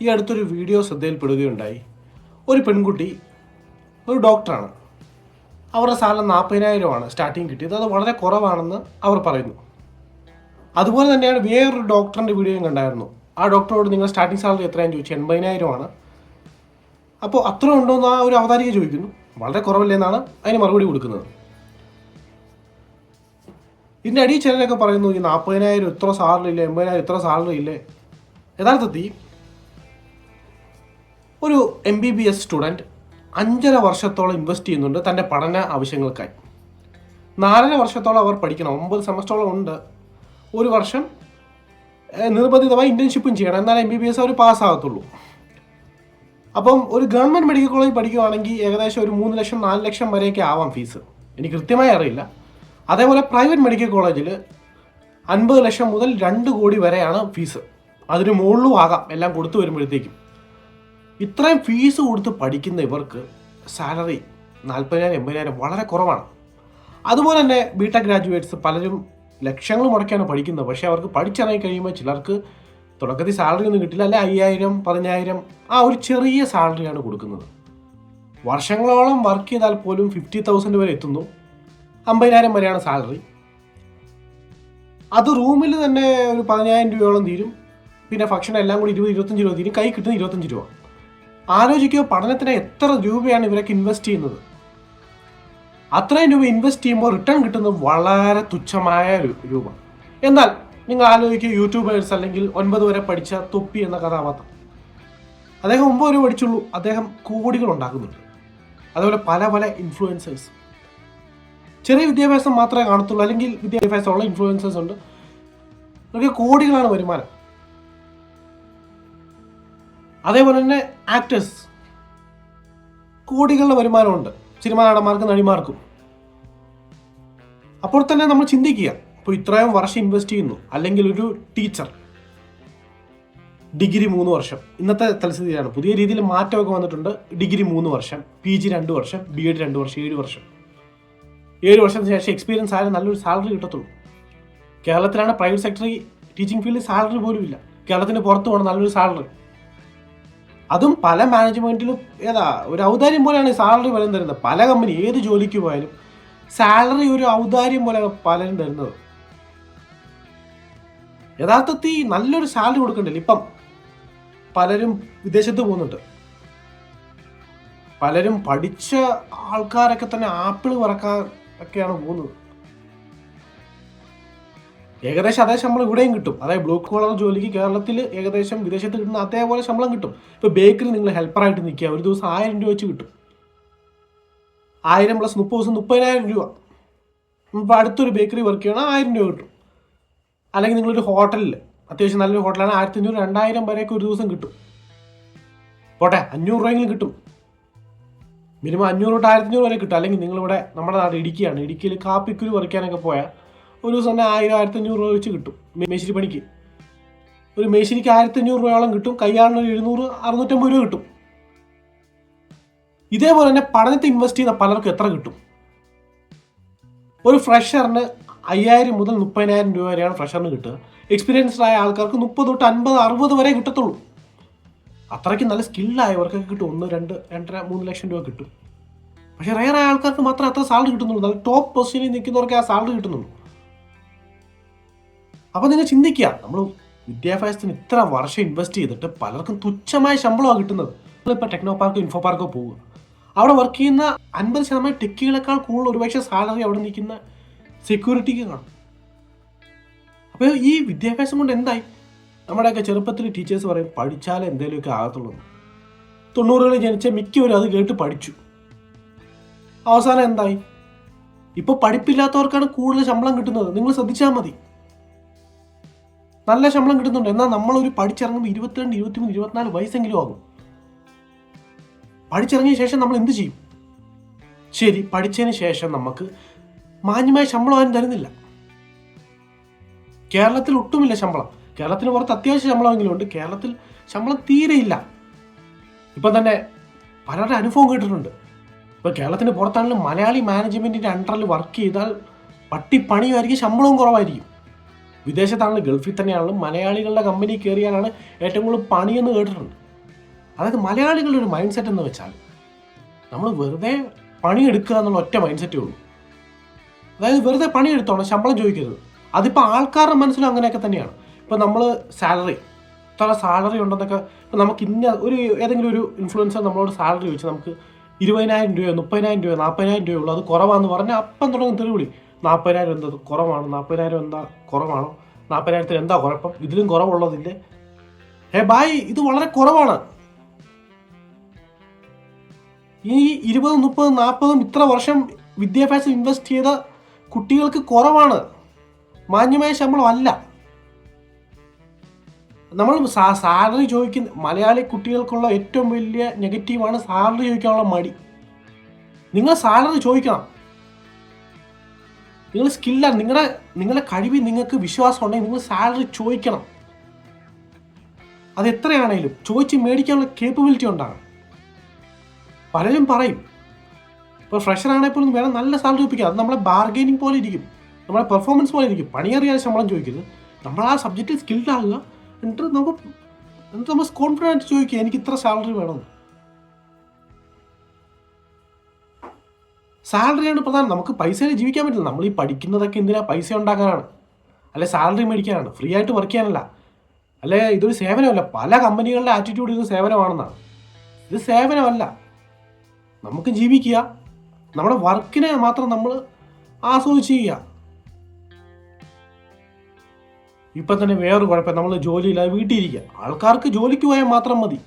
ഈ അടുത്തൊരു വീഡിയോ ശ്രദ്ധയിൽപ്പെടുകയുണ്ടായി. ഒരു പെൺകുട്ടി ഒരു ഡോക്ടറാണ്. അവരുടെ സാലം നാൽപ്പതിനായിരമാണ് സ്റ്റാർട്ടിങ് കിട്ടിയത്. അത് വളരെ കുറവാണെന്ന് അവർ പറയുന്നു. അതുപോലെ തന്നെയാണ് വേറൊരു ഡോക്ടറിന്റെ വീഡിയോയും കണ്ടായിരുന്നു. ആ ഡോക്ടറോട് നിങ്ങൾ സ്റ്റാർട്ടിങ് സാലറി എത്രയാണെന്ന് ചോദിച്ചു. എൺപതിനായിരമാണ്. അപ്പോൾ അത്ര ഉണ്ടോ എന്ന് ആ ഒരു അവതാരിക ചോദിക്കുന്നു. വളരെ കുറവല്ലേ എന്നാണ് അതിന് മറുപടി കൊടുക്കുന്നത്. ഇതിന്റെ അടിയിൽ ചിലരൊക്കെ പറയുന്നു ഈ നാൽപ്പതിനായിരം ഇത്ര സാലറി ഇല്ലേ എൺപതിനായിരം ഇത്ര സാലറി ഇല്ലേ? യഥാർത്ഥത്തിൽ ഒരു M B B S student അഞ്ചര വർഷത്തോളം ഇൻവെസ്റ്റ് ചെയ്യുന്നുണ്ട് തന്റെ പഠന ആവശ്യങ്ങൾക്കായി. നാലര വർഷത്തോളം അവർ പഠിക്കണം ഒമ്പത് സെമസ്റ്ററോളം ഉണ്ട്. ഒരു വർഷം നിർബന്ധിതമായി ഇന്റേൺഷിപ്പും ചെയ്യണം. എന്നാലേ എം ബി ബി എസ് അവർ പാസ്സാകത്തുള്ളൂ അപ്പം ഒരു ഗവൺമെന്റ് മെഡിക്കൽ കോളേജ് പഠിക്കുകയാണെങ്കിൽ ഏകദേശം ഒരു മൂന്ന് ലക്ഷം നാല് ലക്ഷം വരെയൊക്കെ ആവാം ഫീസ് എനിക്ക് കൃത്യമായി അറിയില്ല. അതേപോലെ പ്രൈവറ്റ് മെഡിക്കൽ കോളേജിൽ അൻപത് ലക്ഷം മുതൽ രണ്ട് കോടി വരെയാണ് ഫീസ്. അതിന് മുകളിലും ആകാം. എല്ലാം കൊടുത്തു വരുമ്പോഴത്തേക്കും. ഇത്രയും ഫീസ് കൊടുത്ത് പഠിക്കുന്ന ഇവർക്ക് സാലറി നാൽപ്പതിനായിരം എൺപതിനായിരം വളരെ കുറവാണ്. അതുപോലെ തന്നെ ബിടെക് ഗ്രാജുവേറ്റ്സ് പലരും ലക്ഷങ്ങൾ മുടക്കിയാണ് പഠിക്കുന്നത്. പക്ഷേ അവർക്ക് പഠിച്ചിറങ്ങി കഴിയുമ്പോൾ ചിലർക്ക് തുടക്കത്തിൽ സാലറി ഒന്നും കിട്ടില്ല. അല്ലെ അയ്യായിരം പതിനായിരം ആ ഒരു ചെറിയ സാലറിയാണ് കൊടുക്കുന്നത്. വർഷങ്ങളോളം വർക്ക് ചെയ്താൽ പോലും ഫിഫ്റ്റി തൗസൻഡ് വരെ എത്തുന്നു. അമ്പതിനായിരം വരെയാണ് സാലറി. അത് റൂമിൽ തന്നെ ഒരു പതിനായിരം രൂപയോളം തീരും. പിന്നെ ഭക്ഷണം എല്ലാം കൂടി ഇരുപത് ഇരുപത്തഞ്ച് രൂപ തീരും. കൈ കിട്ടുന്ന ഇരുപത്തഞ്ച് രൂപ. ആലോചിക്കുക പഠനത്തിന് എത്ര രൂപയാണ് ഇവരൊക്കെ ഇൻവെസ്റ്റ് ചെയ്യുന്നത്? അത്രയും രൂപ ഇൻവെസ്റ്റ് ചെയ്യുമ്പോൾ റിട്ടേൺ കിട്ടുന്നത് വളരെ തുച്ഛമായ രൂപ. എന്നാൽ നിങ്ങൾ ആലോചിക്കുക യൂട്യൂബേഴ്സ് അല്ലെങ്കിൽ ഒൻപത് വരെ പഠിച്ച തൊപ്പി എന്ന കഥാപാത്രം. അദ്ദേഹം ഒമ്പത് വരെ പഠിച്ചുള്ളൂ. അദ്ദേഹം കോടികൾ ഉണ്ടാക്കുന്നുണ്ട്. അതുപോലെ പല പല ഇൻഫ്ലുവൻസേഴ്സ് ചെറിയ വിദ്യാഭ്യാസം മാത്രമേ കാണത്തുള്ളൂ. അല്ലെങ്കിൽ വിദ്യാഭ്യാസമുള്ള ഇൻഫ്ലുവൻസേഴ്സ് ഉണ്ട്. അവർക്ക് കോടികളാണ് വരുമാനം. അതേപോലെ തന്നെ ആക്ടേഴ്സ് കോടികളുടെ വരുമാനമുണ്ട്. സിനിമാ നടന്മാർക്കും നടിമാർക്കും. അപ്പോൾ തന്നെ നമ്മൾ ചിന്തിക്കുക. ഇപ്പോൾ ഇത്രയും വർഷം ഇൻവെസ്റ്റ് ചെയ്യുന്നു. അല്ലെങ്കിൽ ഒരു ടീച്ചർ ഡിഗ്രി മൂന്ന് വർഷം. ഇന്നത്തെ തലസ്ഥിതിയാണ്. പുതിയ രീതിയിൽ മാറ്റമൊക്കെ വന്നിട്ടുണ്ട്. ഡിഗ്രി മൂന്ന് വർഷം. പി ജി രണ്ട് വർഷം. ബി എഡ് രണ്ട് വർഷം. ഏഴ് വർഷം. ഏഴ് വർഷത്തിന് ശേഷം എക്സ്പീരിയൻസ് ആയാലും നല്ലൊരു സാലറി കിട്ടത്തുള്ളൂ. കേരളത്തിലാണ് പ്രൈവറ്റ് സെക്ടറി ടീച്ചിങ് ഫീൽഡിൽ സാലറി പോലും ഇല്ല കേരളത്തിന് പുറത്തു പോകണം നല്ലൊരു സാലറി അതും പല മാനേജ്മെന്റിലും ഏതാ ഒരു ഔദാര്യം പോലെയാണ് സാലറി പലരും തരുന്നത്. പല കമ്പനി ഏത് ജോലിക്ക് പോയാലും സാലറി ഒരു ഔദാര്യം പോലെയാണ് പലരും തരുന്നത്. യഥാർത്ഥത്തിൽ നല്ലൊരു സാലറി കൊടുക്കണ്ടല്ലോ. ഇപ്പം പലരും വിദേശത്ത് പോകുന്നുണ്ട്. പലരും പഠിച്ച ആൾക്കാരൊക്കെ തന്നെ ആപ്പിൾ പറക്കാൻ ഒക്കെയാണ് പോകുന്നത്. ഏകദേശം അതേ ശമ്പളം ഇവിടെയും കിട്ടും. അതായത് ബ്ലൂ കോളർ ജോലിക്ക് കേരളത്തിൽ ഏകദേശം വിദേശത്ത് കിട്ടുന്ന അതേപോലെ ശമ്പളം കിട്ടും. ഇപ്പോൾ ബേക്കറി നിങ്ങൾ ഹെൽപ്പറായിട്ട് നിൽക്കുക. ഒരു ദിവസം ആയിരം രൂപ വെച്ച് കിട്ടും. ആയിരം പ്ലസ് മുപ്പത് ദിവസം മുപ്പതിനായിരം രൂപ. ഇപ്പോൾ അടുത്തൊരു ബേക്കറി വർക്ക് ചെയ്യണം ആയിരം രൂപ കിട്ടും. അല്ലെങ്കിൽ നിങ്ങളൊരു ഹോട്ടലിൽ അത്യാവശ്യം നല്ലൊരു ഹോട്ടലാണ്. ആയിരത്തി അഞ്ഞൂറ് രണ്ടായിരം വരെയൊക്കെ ഒരു ദിവസം കിട്ടും. പോട്ടെ അഞ്ഞൂറ് രൂപയെങ്കിലും കിട്ടും. മിനിമം അഞ്ഞൂറ് തൊട്ട് ആയിരത്തി അഞ്ഞൂറ് വരെ കിട്ടും. അല്ലെങ്കിൽ നിങ്ങളിവിടെ നമ്മുടെ നാട് ഇടുക്കിയാണ്. ഇടുക്കിയിൽ കാപ്പിക്കുരു പറിക്കാനൊക്കെ പോയാൽ ഒരു ദിവസം തന്നെ ആയിരം ആയിരത്തി അഞ്ഞൂറ് രൂപ വെച്ച് കിട്ടും മേശിരി പണിക്ക്. ഒരു മേശിരിക്ക് ആയിരത്തി അഞ്ഞൂറ് രൂപയോളം കിട്ടും. കയ്യാളിന് ഒരു എഴുന്നൂറ് അറുന്നൂറ്റമ്പത് രൂപ കിട്ടും. ഇതേപോലെ തന്നെ പഠനത്തിൽ ഇൻവെസ്റ്റ് ചെയ്ത പലർക്കും എത്ര കിട്ടും? ഒരു ഫ്രഷറിന് അയ്യായിരം മുതൽ മുപ്പതിനായിരം രൂപ വരെയാണ് ഫ്രഷറിന് കിട്ടുക. എക്സ്പീരിയൻസ്ഡ് ആയ ആൾക്കാർക്ക് മുപ്പത് തൊട്ട് അൻപത് അറുപത് വരെ കിട്ടത്തുള്ളൂ. അത്രയ്ക്ക് നല്ല സ്കില്ലായവർക്കൊക്കെ കിട്ടും. ഒന്ന് രണ്ട് രണ്ടര മൂന്ന് ലക്ഷം രൂപ കിട്ടും. പക്ഷെ റയർ ആയ ആൾക്കാർക്ക് മാത്രമേ അത്ര സാലറി കിട്ടുന്നുള്ളൂ. നല്ല ടോപ്പ് പൊസിഷനിൽ നിൽക്കുന്നവർക്ക് ആ സാലറി കിട്ടുന്നുള്ളൂ. അപ്പോൾ നിങ്ങൾ ചിന്തിക്കുക. നമ്മൾ വിദ്യാഭ്യാസത്തിന് ഇത്ര വർഷം ഇൻവെസ്റ്റ് ചെയ്തിട്ട് പലർക്കും തുച്ഛമായ ശമ്പളമാണ് കിട്ടുന്നത്. ഇപ്പോൾ ടെക്നോ പാർക്കോ ഇൻഫോ പാർക്കോ പോവുക. അവിടെ വർക്ക് ചെയ്യുന്ന അൻപത് ശതമാനം ടെക്കുകളെക്കാൾ കൂടുതൽ ഒരുപക്ഷെ സാലറി അവിടെ നിൽക്കുന്ന സെക്യൂരിറ്റിക്ക് കാണും. അപ്പോൾ ഈ വിദ്യാഭ്യാസം കൊണ്ട് എന്തായി? നമ്മുടെയൊക്കെ ചെറുപ്പത്തിൽ ടീച്ചേഴ്സ് പറയും പഠിച്ചാലേ എന്തെങ്കിലുമൊക്കെ ആകത്തുള്ളൂ. തൊണ്ണൂറുകളിൽ ജനിച്ച മിക്കവരും അത് കേട്ട് പഠിച്ചു. അവസാനം എന്തായി? ഇപ്പോൾ പഠിപ്പില്ലാത്തവർക്കാണ് കൂടുതൽ ശമ്പളം കിട്ടുന്നത്. നിങ്ങൾ ശ്രദ്ധിച്ചാൽ മതി. നല്ല ശമ്പളം കിട്ടുന്നുണ്ട്. എന്നാൽ നമ്മളൊരു പഠിച്ചിറങ്ങുമ്പോൾ ഇരുപത്തിരണ്ട് ഇരുപത്തിമൂന്ന് ഇരുപത്തിനാല് വയസ്സെങ്കിലും ആകും. പഠിച്ചിറങ്ങിയ ശേഷം നമ്മൾ എന്ത് ചെയ്യും? ശരി പഠിച്ചതിന് ശേഷം നമുക്ക് മാന്യമായ ശമ്പളം ആരും തരുന്നില്ല. കേരളത്തിൽ ഒട്ടുമില്ല ശമ്പളം. കേരളത്തിന് പുറത്ത് അത്യാവശ്യം ശമ്പളമെങ്കിലും ഉണ്ട്. കേരളത്തിൽ ശമ്പളം തീരെയില്ല. ഇപ്പം തന്നെ പലരുടെ അനുഭവം കേട്ടിട്ടുണ്ട്. ഇപ്പോൾ കേരളത്തിന് പുറത്താണെങ്കിലും മലയാളി മാനേജ്മെന്റിന്റെ അണ്ടറിൽ വർക്ക് ചെയ്താൽ പട്ടിപ്പണിയുമായിരിക്കും ശമ്പളവും കുറവായിരിക്കും. വിദേശത്താണെങ്കിലും ഗൾഫിൽ തന്നെയാണെങ്കിലും മലയാളികളുടെ കമ്പനി കയറിയാലാണ് ഏറ്റവും കൂടുതൽ പണിയെന്ന് കേട്ടിട്ടുണ്ട്. അതായത് മലയാളികളുടെ ഒരു മൈൻഡ് സെറ്റ് എന്ന് വെച്ചാൽ നമ്മൾ വെറുതെ പണിയെടുക്കുക എന്നുള്ള ഒറ്റ മൈൻഡ് സെറ്റേ ഉള്ളൂ. അതായത് വെറുതെ പണിയെടുത്തോണം ശമ്പളം ചോദിക്കരുത്. അതിപ്പോൾ ആൾക്കാരുടെ മനസ്സിലും അങ്ങനെയൊക്കെ തന്നെയാണ്. ഇപ്പം നമ്മൾ സാലറി ഇത്ര സാലറി ഉണ്ടെന്നൊക്കെ ഇപ്പോൾ നമുക്ക് ഇന്ന ഒരു ഏതെങ്കിലും ഒരു ഇൻഫ്ലുവൻസർ നമ്മളോട് സാലറി ചോദിച്ചാൽ നമുക്ക് ഇരുപതിനായിരം രൂപയോ മുപ്പതിനായിരം രൂപയോ നാൽപ്പതിനായിരം രൂപയോ ഉള്ളൂ. അത് കുറവാണെന്ന് പറഞ്ഞാൽ അപ്പം തുടങ്ങും തെളിവിളി നാൽപ്പതിനായിരം എന്താ കുറവാണ്? നാൽപ്പതിനായിരം എന്താ കുറവാണോ? നാൽപ്പതിനായിരത്തിന് എന്താ കുഴപ്പം ഇതിലും കുറവുള്ളതില്ലേ ഏ ബായ് ഇത് വളരെ കുറവാണ്. ഈ ഇരുപതും മുപ്പതും നാൽപ്പതും ഇത്ര വർഷം വിദ്യാഭ്യാസം ഇൻവെസ്റ്റ് ചെയ്ത കുട്ടികൾക്ക് കുറവാണ്. മാന്യമായ ശമ്പളം അല്ല നമ്മൾ സാലറി ചോദിക്കുന്ന മലയാളി കുട്ടികൾക്കുള്ള ഏറ്റവും വലിയ നെഗറ്റീവാണ് സാലറി ചോദിക്കാനുള്ള മടി. നിങ്ങൾ സാലറി ചോദിക്കണം. നിങ്ങൾ സ്കില്ലാണ് നിങ്ങളുടെ നിങ്ങളുടെ കഴിവിൽ നിങ്ങൾക്ക് വിശ്വാസം ഉണ്ടെങ്കിൽ നിങ്ങൾ സാലറി ചോദിക്കണം. അത് എത്രയാണേലും ചോദിച്ച് മേടിക്കാനുള്ള കേപ്പബിലിറ്റി ഉണ്ടാകണം. പലരും പറയും ഇപ്പോൾ ഫ്രഷർ ആണെങ്കിൽ പോലും വേണം നല്ല സാലറി ഒപ്പിക്കുക അത് നമ്മളെ ബാർഗെയിനിങ് പോലെ ഇരിക്കും. നമ്മളെ പെർഫോമൻസ് പോലെ ഇരിക്കും. പണിയറിയാൻ ശമ്പളം ചോദിക്കുന്നത് നമ്മൾ ആ സബ്ജക്റ്റിൽ സ്കിൽഡ് ആകുക. എന്നിട്ട് നമുക്ക് എന്നിട്ട് നമ്മൾ കോൺഫിഡൻസ് ചോദിക്കുക എനിക്ക് ഇത്ര സാലറി വേണമെന്ന് സാലറിയാണ് പ്രധാനം. നമുക്ക് പൈസയിൽ ജീവിക്കാൻ പറ്റില്ല. നമ്മൾ ഈ പഠിക്കുന്നതൊക്കെ എന്തിനാ പൈസ ഉണ്ടാക്കാനാണ്? അല്ലെ സാലറി മേടിക്കാനാണ്? ഫ്രീ ആയിട്ട് വർക്ക് ചെയ്യാനല്ല. അല്ലെ ഇതൊരു സേവനമല്ല. പല കമ്പനികളുടെ ആറ്റിറ്റ്യൂഡ് ഇത് സേവനമാണെന്നാണ്. ഇത് സേവനമല്ല. നമുക്ക് ജീവിക്കുക. നമ്മുടെ വർക്കിനെ മാത്രം നമ്മൾ ആസ്വദിച്ച് ചെയ്യുക. ഇപ്പം തന്നെ വേറൊരു കുഴപ്പം നമ്മൾ ജോലിയില്ലാതെ വീട്ടിലിരിക്കുക. ആൾക്കാർക്ക് ജോലിക്ക് പോയാൽ മാത്രം മതി.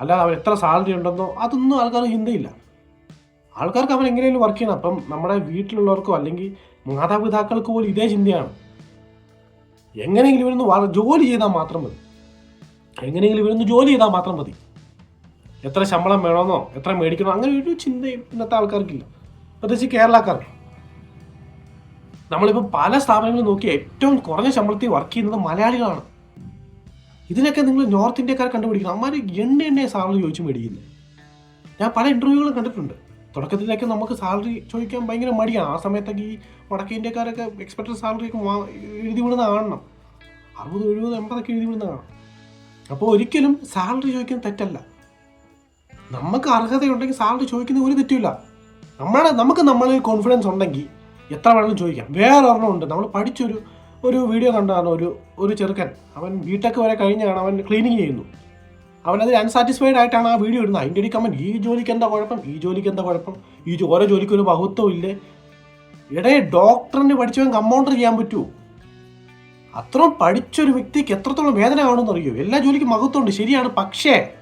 അല്ലാതെ അവൻ എത്ര സാലറി ഉണ്ടെന്നോ അതൊന്നും ആൾക്കാർ ചിന്തയില്ല. ആൾക്കാർക്ക് അവൻ എങ്ങനെയെങ്കിലും വർക്ക് ചെയ്യണം. അപ്പം നമ്മുടെ വീട്ടിലുള്ളവർക്കോ അല്ലെങ്കിൽ മാതാപിതാക്കൾക്ക് പോലും ഇതേ ചിന്തയാണ്. എങ്ങനെയെങ്കിലും ഇവരൊന്ന് ജോലി ചെയ്താൽ മാത്രം മതി. എങ്ങനെയെങ്കിലും ഇവരൊന്ന് ജോലി ചെയ്താൽ മാത്രം മതി. എത്ര ശമ്പളം വേണമെന്നോ എത്ര മേടിക്കണോ അങ്ങനെ ഒരു ചിന്തയും ഇന്നത്തെ ആൾക്കാർക്കില്ല. പ്രത്യേകിച്ച് കേരളക്കാർക്ക്. നമ്മളിപ്പോൾ പല സ്ഥാപനങ്ങളും നോക്കി ഏറ്റവും കുറഞ്ഞ ശമ്പളത്തിൽ വർക്ക് ചെയ്യുന്നത് മലയാളികളാണ്. ഇതിനൊക്കെ നിങ്ങൾ നോർത്ത് ഇന്ത്യക്കാരെ കണ്ടുപിടിക്കണം. അമ്മാര് എണ്ണ എണ്ണയെ സാലറി ചോദിച്ചു മേടിക്കുന്നത് ഞാൻ പല ഇന്റർവ്യൂകളും കണ്ടിട്ടുണ്ട്. തുടക്കത്തിലൊക്കെ നമുക്ക് സാലറി ചോദിക്കാൻ ഭയങ്കര മടിയാണ്. ആ സമയത്തൊക്കെ ഈ വടക്കേ ഇന്ത്യക്കാരൊക്കെ എക്സ്പെക്ടഡ് സാലറി ഒക്കെ എഴുതി വിടുന്ന കാണണം. അറുപത് എഴുപത് എൺപതൊക്കെ എഴുതി വിടുന്ന കാണണം. അപ്പോൾ ഒരിക്കലും സാലറി ചോദിക്കുന്നത് തെറ്റല്ല. നമുക്ക് അർഹതയുണ്ടെങ്കിൽ സാലറി ചോദിക്കുന്ന ഒരു തെറ്റുമില്ല. നമ്മുടെ നമുക്ക് നമ്മളിൽ കോൺഫിഡൻസ് ഉണ്ടെങ്കിൽ എത്ര വേണമെങ്കിലും ചോദിക്കാം. വേറെ ഒരെണ്ണം ഉണ്ട്. നമ്മൾ പഠിച്ചൊരു ഒരു വീഡിയോ കണ്ടാണ് ഒരു ഒരു ചെറുക്കൻ. അവൻ ബിടെക് വരെ കഴിഞ്ഞാണ് അവൻ ക്ലീനിങ് ചെയ്യുന്നു. അവൻ അതിൽ അൺസാറ്റിസ്ഫൈഡ് ആയിട്ടാണ് ആ വീഡിയോ ഇടുന്നത്. അതിന്റെ ഒരു അവൻ ഈ ജോലിക്ക് എന്താ കുഴപ്പം? ഈ ജോലിക്ക് എന്താ കുഴപ്പം? ഈ ഓരോ ജോലിക്ക് ഒരു മഹത്വം ഇല്ലേ? ഇടയെ ഡോക്ടറിന് പഠിച്ചവൻ കമ്പൗണ്ടർ ചെയ്യാൻ പറ്റുമോ അത്രയും പഠിച്ചൊരു വ്യക്തിക്ക് എത്രത്തോളം വേദന കാണുമെന്ന് അറിയോ എല്ലാ ജോലിക്കും മഹത്വമുണ്ട് ശരിയാണ്. പക്ഷേ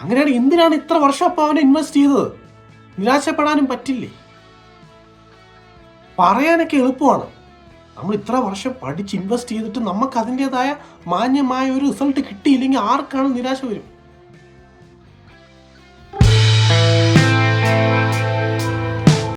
അങ്ങനെയാണ് എന്തിനാണ് ഇത്ര വർഷം അപ്പോൾ അവനെ ഇൻവെസ്റ്റ് ചെയ്തത്? നിരാശപ്പെടാനും പറ്റില്ലേ? പറയാനൊക്കെ എളുപ്പമാണ്. നമ്മൾ ഇത്ര വർഷം പഠിച്ച് ഇൻവെസ്റ്റ് ചെയ്തിട്ട് നമുക്ക് അതിന്റെതായ മാന്യമായ ഒരു റിസൾട്ട് കിട്ടിയില്ലെങ്കിൽ ആർക്കാണ് നിരാശ വരും?